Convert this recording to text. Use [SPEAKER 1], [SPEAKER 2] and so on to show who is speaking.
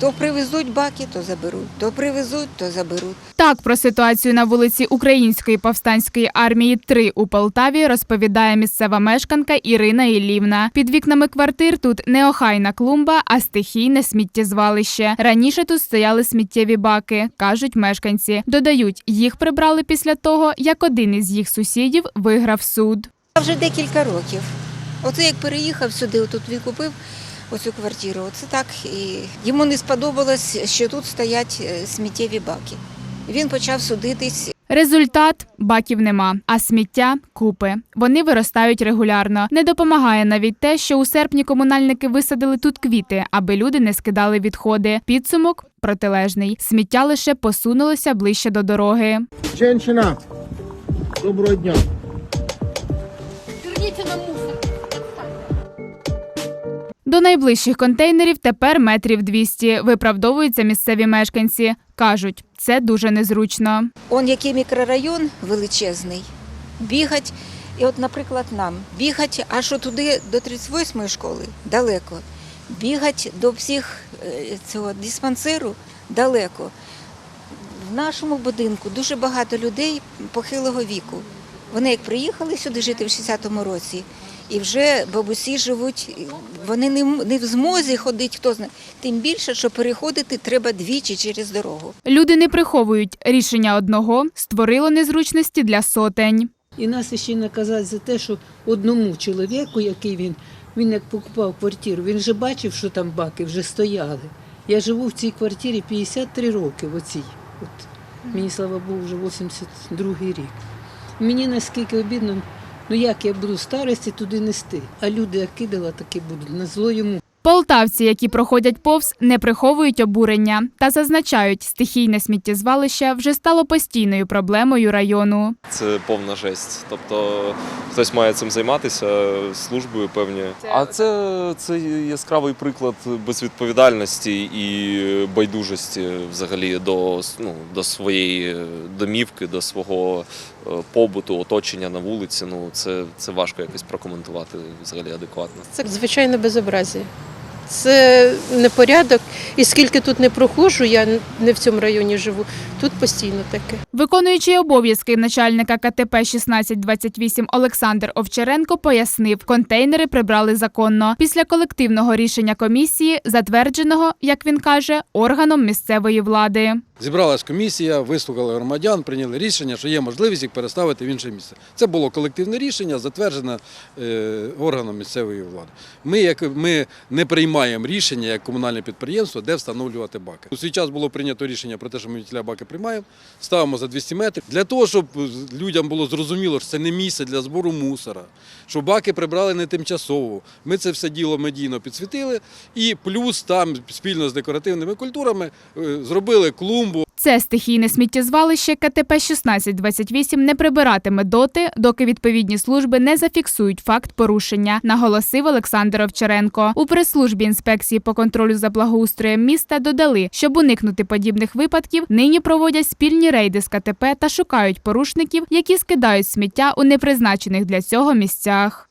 [SPEAKER 1] То привезуть баки, то заберуть, то привезуть, то заберуть.
[SPEAKER 2] Так про ситуацію на вулиці Української повстанської армії 3 у Полтаві розповідає місцева мешканка Ірина Ілівна. Під вікнами квартир тут не охайна клумба, а стихійне сміттєзвалище. Раніше тут стояли сміттєві баки, кажуть мешканці. Додають, їх прибрали після того, як один із їх сусідів виграв суд.
[SPEAKER 1] Вже декілька років. Оце як переїхав сюди, отут він купив оцю квартиру. Оце так. І йому не сподобалось, що тут стоять е, сміттєві баки. Він почав судитись.
[SPEAKER 2] Результат баків нема, а сміття купи. Вони виростають регулярно. Не допомагає навіть те, що у серпні комунальники висадили тут квіти, аби люди не скидали відходи. Підсумок протилежний. Сміття лише посунулося ближче до дороги.
[SPEAKER 3] Женщина, доброго дня.
[SPEAKER 2] До найближчих контейнерів тепер метрів 200, виправдовуються місцеві мешканці. Кажуть, це дуже незручно.
[SPEAKER 1] Он який мікрорайон величезний. Бігать, і от, наприклад, нам бігать аж туди до 38-ї школи далеко. Бігать до всіх е, цього диспансеру далеко. В нашому будинку дуже багато людей похилого віку. Вони як приїхали сюди жити в 60-му році, і вже бабусі живуть, вони не, не в змозі ходити, хто знає. Тим більше, що переходити треба двічі через дорогу.
[SPEAKER 2] Люди не приховують рішення одного створило незручності для сотень.
[SPEAKER 4] І нас ще наказати за те, що одному чоловіку, який він, він як покупав квартиру, він же бачив, що там баки вже стояли. Я живу в цій квартирі 53 роки, в оцій. От. Мені, слава Богу, вже 82 рік. Мені наскільки обідно, ну як я буду старості туди нести, а люди як кидала, такі будуть, на зло йому.
[SPEAKER 2] Полтавці, які проходять повз, не приховують обурення та зазначають, стихійне сміттєзвалище вже стало постійною проблемою району.
[SPEAKER 5] Це повна жесть. Тобто хтось має цим займатися службою певні. А це, це яскравий приклад безвідповідальності і байдужості взагалі до, ну, до своєї домівки, до свого е, побуту, оточення на вулиці. Ну це, це важко якось прокоментувати взагалі адекватно.
[SPEAKER 6] Це звичайне безобразія. Це непорядок. І скільки тут не проходжу, я не в цьому районі живу, тут постійно таке.
[SPEAKER 2] Виконуючий обов'язки начальника КТП 1628 Олександр Овчаренко пояснив, контейнери прибрали законно після колективного рішення комісії, затвердженого, як він каже, органом місцевої влади.
[SPEAKER 7] Зібралась комісія, вислухали громадян, прийняли рішення, що є можливість їх переставити в інше місце. Це було колективне рішення, затверджене е, органом місцевої влади. Ми, як ми не приймаємо рішення як комунальне підприємство, де встановлювати баки. У свій час було прийнято рішення про те, що ми тіля баки приймаємо, ставимо за 200 метрів для того, щоб людям було зрозуміло, що це не місце для збору мусора, що баки прибрали не тимчасово. Ми це все діло медійно підсвітили, і плюс там спільно з декоративними культурами е, зробили клумбу.
[SPEAKER 2] Це стихійне сміттєзвалище КТП 1628 не прибиратиме доти, доки відповідні служби не зафіксують факт порушення, наголосив Олександр Овчаренко. У прес-службі інспекції по контролю за благоустроєм міста додали, щоб уникнути подібних випадків, нині проводять спільні рейди з КТП та шукають порушників, які скидають сміття у непризначених для цього місцях.